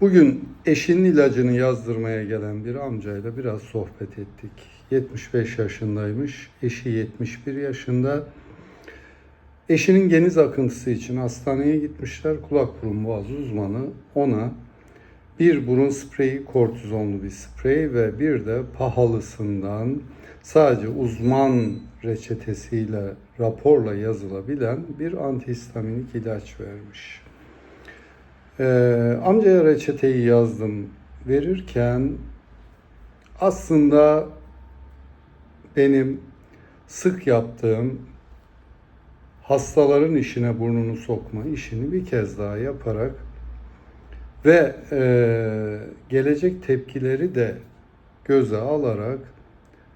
Bugün eşinin ilacını yazdırmaya gelen bir amcayla biraz sohbet ettik. 75 yaşındaymış, eşi 71 yaşında. Eşinin geniz akıntısı için hastaneye gitmişler. Kulak burun boğaz uzmanı ona bir burun spreyi, kortizonlu bir sprey ve bir de pahalısından sadece uzman reçetesiyle, raporla yazılabilen bir antihistaminik ilaç vermiş. Ee, amcaya reçeteyi yazdım verirken aslında benim sık yaptığım hastaların işine burnunu sokma işini bir kez daha yaparak ve e, gelecek tepkileri de göze alarak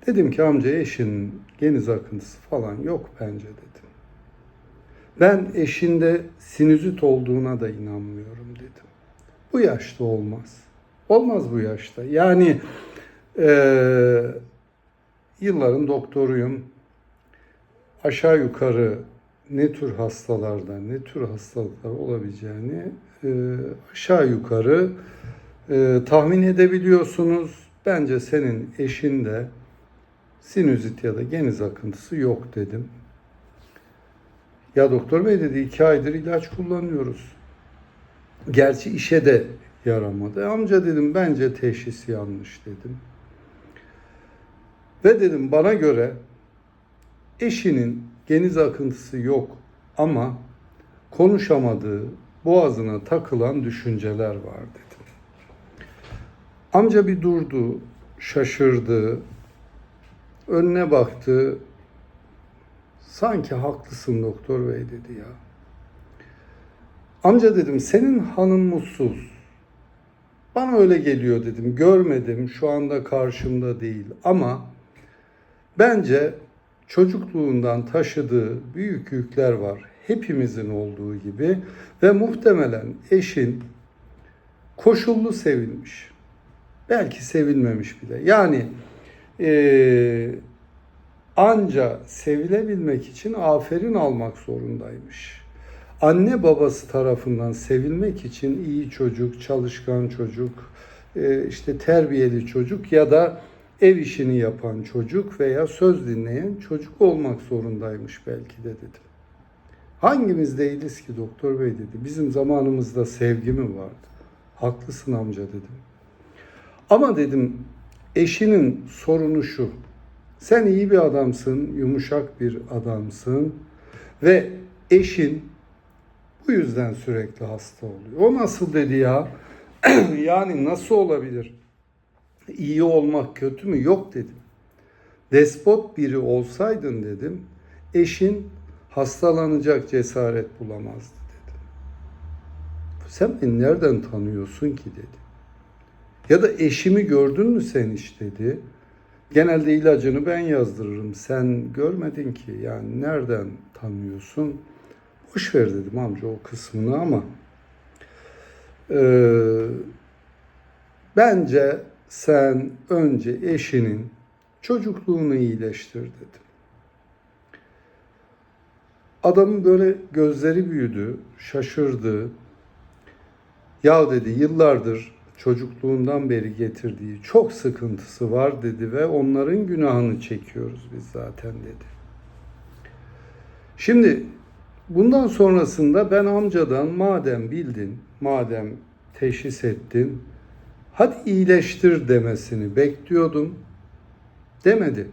dedim ki amca eşinin geniz akıntısı falan yok bence dedim. Ben eşinde sinüzit olduğuna da inanmıyorum. Bu yaşta olmaz. Olmaz bu yaşta. Yani e, yılların doktoruyum. Aşağı yukarı ne tür hastalarda, ne tür hastalıklar olabileceğini e, aşağı yukarı e, tahmin edebiliyorsunuz. Bence senin eşinde sinüzit ya da geniz akıntısı yok dedim. Ya doktor bey dedi iki aydır ilaç kullanıyoruz. Gerçi işe de yaramadı. Amca dedim bence teşhis yanlış dedim. Ve dedim bana göre eşinin geniz akıntısı yok ama konuşamadığı, boğazına takılan düşünceler var dedim. Amca bir durdu, şaşırdı, önüne baktı. Sanki haklısın doktor bey dedi ya. Amca dedim senin hanın mutsuz. Bana öyle geliyor dedim. Görmedim şu anda karşımda değil ama bence çocukluğundan taşıdığı büyük yükler var. Hepimizin olduğu gibi ve muhtemelen eşin koşullu sevilmiş. Belki sevilmemiş bile. Yani eee anca sevilebilmek için aferin almak zorundaymış. Anne babası tarafından sevilmek için iyi çocuk, çalışkan çocuk, e, işte terbiyeli çocuk ya da ev işini yapan çocuk veya söz dinleyen çocuk olmak zorundaymış belki de dedim. Hangimiz değiliz ki doktor bey dedi. Bizim zamanımızda sevgi mi vardı? Haklısın amca dedim. Ama dedim eşinin sorunu şu. Sen iyi bir adamsın, yumuşak bir adamsın ve eşin bu yüzden sürekli hasta oluyor. O nasıl dedi ya? yani nasıl olabilir? İyi olmak kötü mü? Yok dedim. Despot biri olsaydın dedim, eşin hastalanacak cesaret bulamazdı dedim. Sen beni nereden tanıyorsun ki dedi. Ya da eşimi gördün mü sen hiç dedi. Genelde ilacını ben yazdırırım. Sen görmedin ki yani nereden tanıyorsun? Boş ver dedim amca o kısmını ama ee, bence sen önce eşinin çocukluğunu iyileştir dedim. Adamın böyle gözleri büyüdü, şaşırdı. Ya dedi yıllardır çocukluğundan beri getirdiği çok sıkıntısı var dedi ve onların günahını çekiyoruz biz zaten dedi. Şimdi bundan sonrasında ben amcadan madem bildin, madem teşhis ettin, hadi iyileştir demesini bekliyordum. Demedi.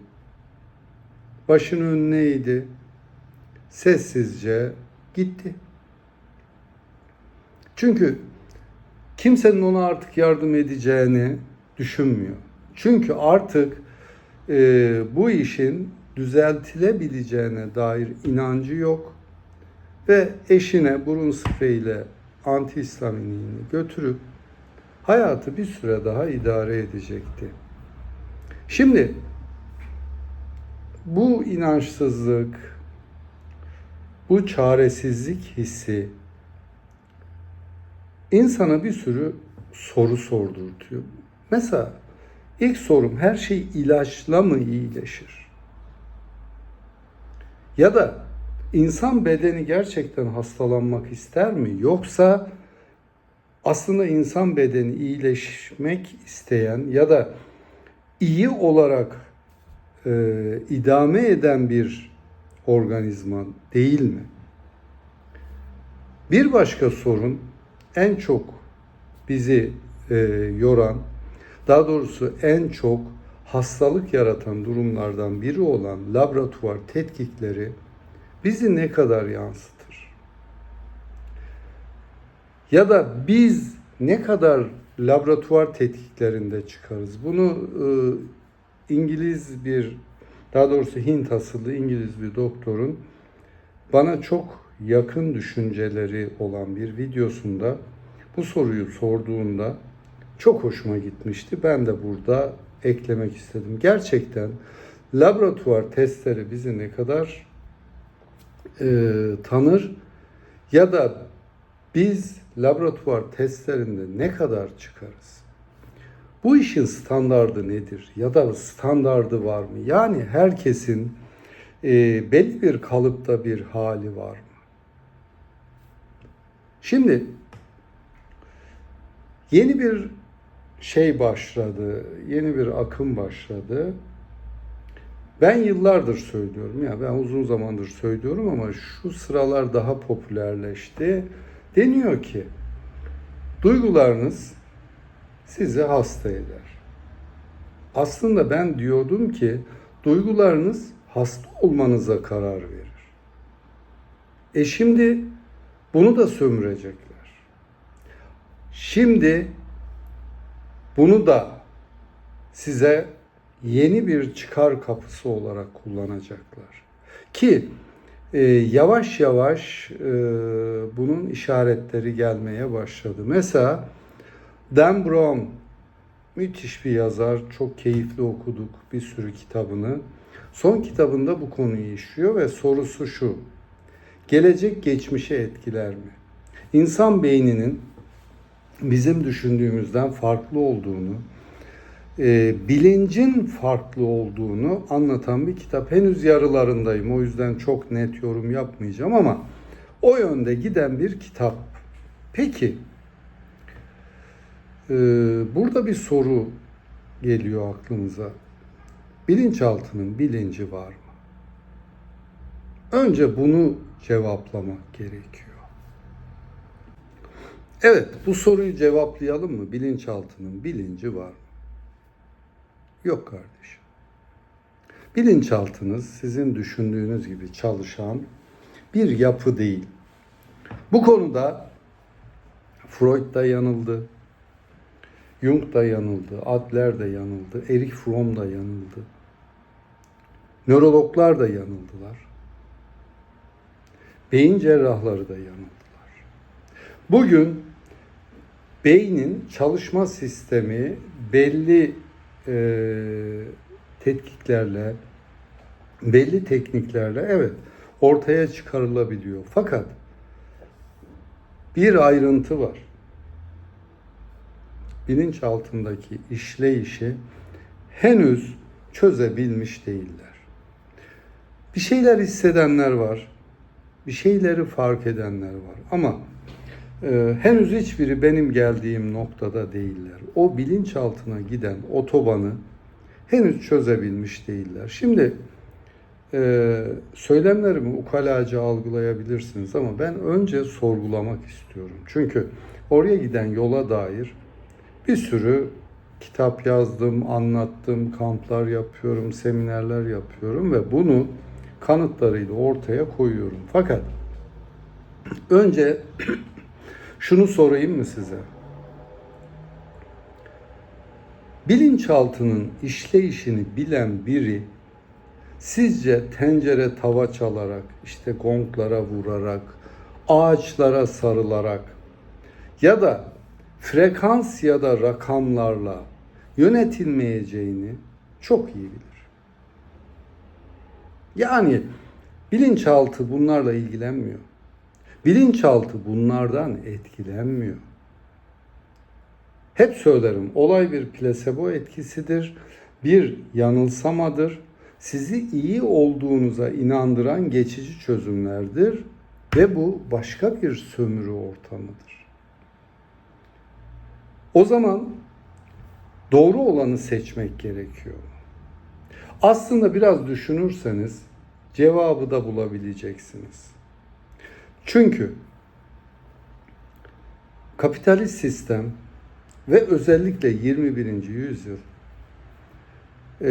Başının önüne eğdi. Sessizce gitti. Çünkü kimsenin ona artık yardım edeceğini düşünmüyor. Çünkü artık e, bu işin düzeltilebileceğine dair inancı yok ve eşine burun spreyiyle antihistaminiğini götürüp hayatı bir süre daha idare edecekti. Şimdi bu inançsızlık, bu çaresizlik hissi insana bir sürü soru sordurtuyor. Mesela ilk sorum her şey ilaçla mı iyileşir? Ya da insan bedeni gerçekten hastalanmak ister mi? Yoksa aslında insan bedeni iyileşmek isteyen ya da iyi olarak e, idame eden bir organizma değil mi? Bir başka sorun en çok bizi e, yoran, daha doğrusu en çok hastalık yaratan durumlardan biri olan laboratuvar tetkikleri bizi ne kadar yansıtır? Ya da biz ne kadar laboratuvar tetkiklerinde çıkarız? Bunu e, İngiliz bir, daha doğrusu Hint asıllı İngiliz bir doktorun bana çok yakın düşünceleri olan bir videosunda bu soruyu sorduğunda çok hoşuma gitmişti. Ben de burada eklemek istedim. Gerçekten laboratuvar testleri bizi ne kadar e, tanır ya da biz laboratuvar testlerinde ne kadar çıkarız? Bu işin standardı nedir? Ya da standardı var mı? Yani herkesin e, belli bir kalıpta bir hali var mı? Şimdi yeni bir şey başladı, yeni bir akım başladı. Ben yıllardır söylüyorum ya, ben uzun zamandır söylüyorum ama şu sıralar daha popülerleşti. Deniyor ki duygularınız sizi hasta eder. Aslında ben diyordum ki duygularınız hasta olmanıza karar verir. E şimdi bunu da sömürecekler. Şimdi bunu da size yeni bir çıkar kapısı olarak kullanacaklar. Ki e, yavaş yavaş e, bunun işaretleri gelmeye başladı. Mesela Dan Brown müthiş bir yazar, çok keyifli okuduk bir sürü kitabını. Son kitabında bu konuyu işliyor ve sorusu şu. Gelecek geçmişe etkiler mi? İnsan beyninin bizim düşündüğümüzden farklı olduğunu, e, bilincin farklı olduğunu anlatan bir kitap. Henüz yarılarındayım. O yüzden çok net yorum yapmayacağım ama o yönde giden bir kitap. Peki, e, burada bir soru geliyor aklımıza. Bilinçaltının bilinci var mı? Önce bunu cevaplamak gerekiyor. Evet, bu soruyu cevaplayalım mı? Bilinçaltının bilinci var mı? Yok kardeşim. Bilinçaltınız sizin düşündüğünüz gibi çalışan bir yapı değil. Bu konuda Freud da yanıldı. Jung da yanıldı, Adler de yanıldı, Erich Fromm da yanıldı. Nörologlar da yanıldılar. Beyin cerrahları da yanıldılar. Bugün beynin çalışma sistemi belli e, tetkiklerle, belli tekniklerle evet ortaya çıkarılabiliyor. Fakat bir ayrıntı var. Bilinç altındaki işleyişi henüz çözebilmiş değiller. Bir şeyler hissedenler var. Bir şeyleri fark edenler var. Ama e, henüz hiçbiri benim geldiğim noktada değiller. O bilinçaltına giden otobanı henüz çözebilmiş değiller. Şimdi e, söylemlerimi ukalaca algılayabilirsiniz ama ben önce sorgulamak istiyorum. Çünkü oraya giden yola dair bir sürü kitap yazdım, anlattım, kamplar yapıyorum, seminerler yapıyorum ve bunu kanıtlarıyla ortaya koyuyorum. Fakat önce şunu sorayım mı size? Bilinçaltının işleyişini bilen biri sizce tencere tava çalarak, işte gonglara vurarak, ağaçlara sarılarak ya da frekans ya da rakamlarla yönetilmeyeceğini çok iyi bilir. Yani bilinçaltı bunlarla ilgilenmiyor. Bilinçaltı bunlardan etkilenmiyor. Hep söylerim olay bir plasebo etkisidir, bir yanılsamadır. Sizi iyi olduğunuza inandıran geçici çözümlerdir ve bu başka bir sömürü ortamıdır. O zaman doğru olanı seçmek gerekiyor. Aslında biraz düşünürseniz cevabı da bulabileceksiniz. Çünkü kapitalist sistem ve özellikle 21. yüzyıl e,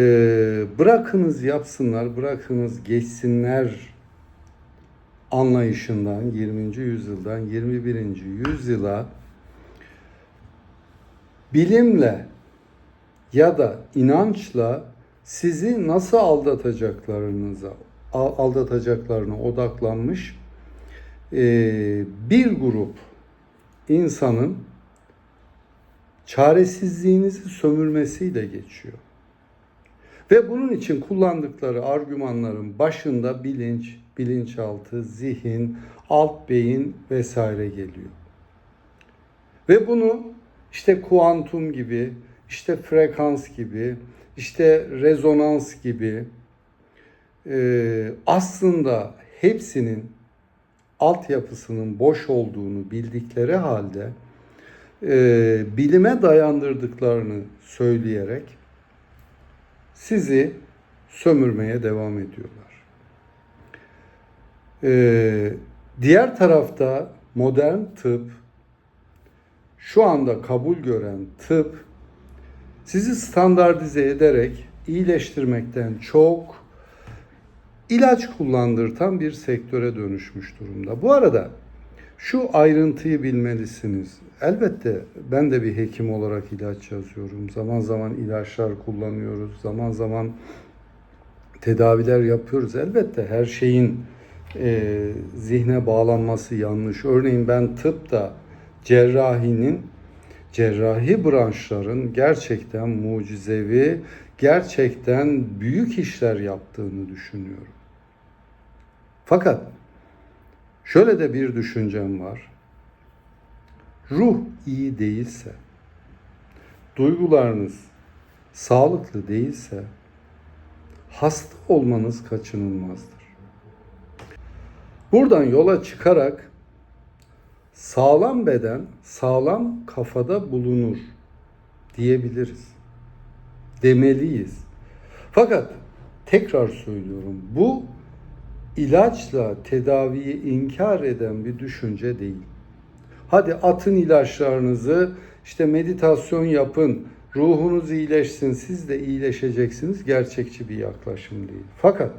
bırakınız yapsınlar, bırakınız geçsinler anlayışından 20. yüzyıldan 21. yüzyıla bilimle ya da inançla sizi nasıl aldatacaklarınıza aldatacaklarına odaklanmış bir grup insanın çaresizliğinizi sömürmesiyle geçiyor. Ve bunun için kullandıkları argümanların başında bilinç, bilinçaltı, zihin, alt beyin vesaire geliyor. Ve bunu işte kuantum gibi, işte frekans gibi, işte rezonans gibi e, aslında hepsinin altyapısının boş olduğunu bildikleri halde e, bilime dayandırdıklarını söyleyerek sizi sömürmeye devam ediyorlar. E, diğer tarafta modern tıp şu anda kabul gören tıp sizi standartize ederek iyileştirmekten çok ilaç kullandırtan bir sektöre dönüşmüş durumda. Bu arada şu ayrıntıyı bilmelisiniz. Elbette ben de bir hekim olarak ilaç yazıyorum. Zaman zaman ilaçlar kullanıyoruz. Zaman zaman tedaviler yapıyoruz. Elbette her şeyin e, zihne bağlanması yanlış. Örneğin ben tıpta cerrahinin cerrahi branşların gerçekten mucizevi, gerçekten büyük işler yaptığını düşünüyorum. Fakat şöyle de bir düşüncem var. Ruh iyi değilse, duygularınız sağlıklı değilse hasta olmanız kaçınılmazdır. Buradan yola çıkarak sağlam beden sağlam kafada bulunur diyebiliriz. Demeliyiz. Fakat tekrar söylüyorum bu ilaçla tedaviyi inkar eden bir düşünce değil. Hadi atın ilaçlarınızı, işte meditasyon yapın, ruhunuz iyileşsin, siz de iyileşeceksiniz. Gerçekçi bir yaklaşım değil. Fakat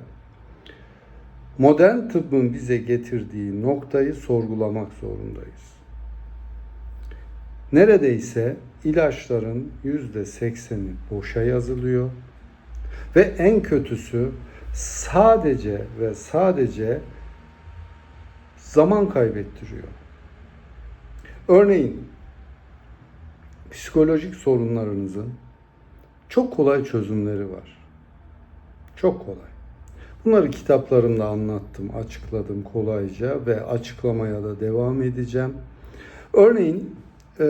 modern tıbbın bize getirdiği noktayı sorgulamak zorundayız. Neredeyse ilaçların yüzde sekseni boşa yazılıyor ve en kötüsü sadece ve sadece zaman kaybettiriyor. Örneğin psikolojik sorunlarınızın çok kolay çözümleri var. Çok kolay. Bunları kitaplarımda anlattım, açıkladım kolayca ve açıklamaya da devam edeceğim. Örneğin e,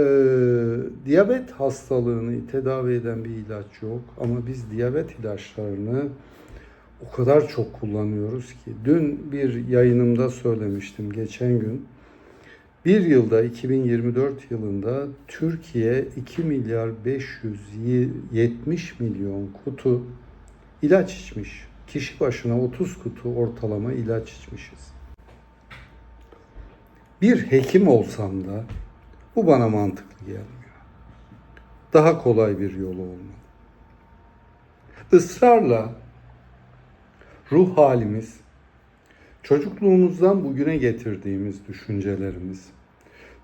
diyabet hastalığını tedavi eden bir ilaç yok ama biz diyabet ilaçlarını o kadar çok kullanıyoruz ki. Dün bir yayınımda söylemiştim geçen gün. Bir yılda 2024 yılında Türkiye 2 milyar 570 milyon kutu ilaç içmiş. Kişi başına 30 kutu ortalama ilaç içmişiz. Bir hekim olsam da bu bana mantıklı gelmiyor. Daha kolay bir yolu olmalı. Israrla ruh halimiz, çocukluğumuzdan bugüne getirdiğimiz düşüncelerimiz,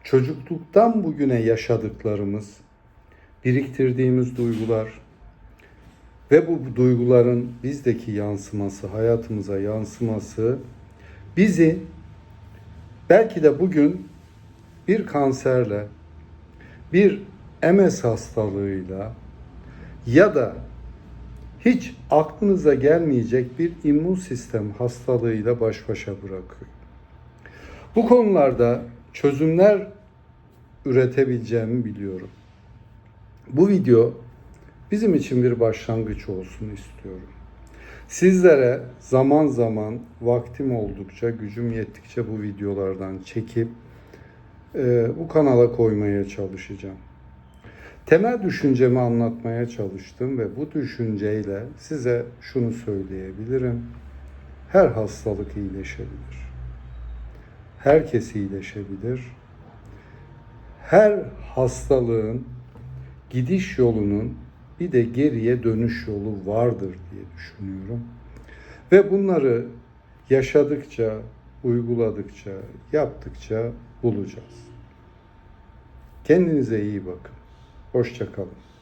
çocukluktan bugüne yaşadıklarımız, biriktirdiğimiz duygular ve bu duyguların bizdeki yansıması, hayatımıza yansıması bizi belki de bugün bir kanserle, bir MS hastalığıyla ya da hiç aklınıza gelmeyecek bir immün sistem hastalığıyla baş başa bırakıyor. Bu konularda çözümler üretebileceğimi biliyorum. Bu video bizim için bir başlangıç olsun istiyorum. Sizlere zaman zaman vaktim oldukça, gücüm yettikçe bu videolardan çekip e, bu kanala koymaya çalışacağım. Temel düşüncemi anlatmaya çalıştım ve bu düşünceyle size şunu söyleyebilirim. Her hastalık iyileşebilir. Herkes iyileşebilir. Her hastalığın gidiş yolunun bir de geriye dönüş yolu vardır diye düşünüyorum. Ve bunları yaşadıkça, uyguladıkça, yaptıkça bulacağız. Kendinize iyi bakın. Hoşça kalın.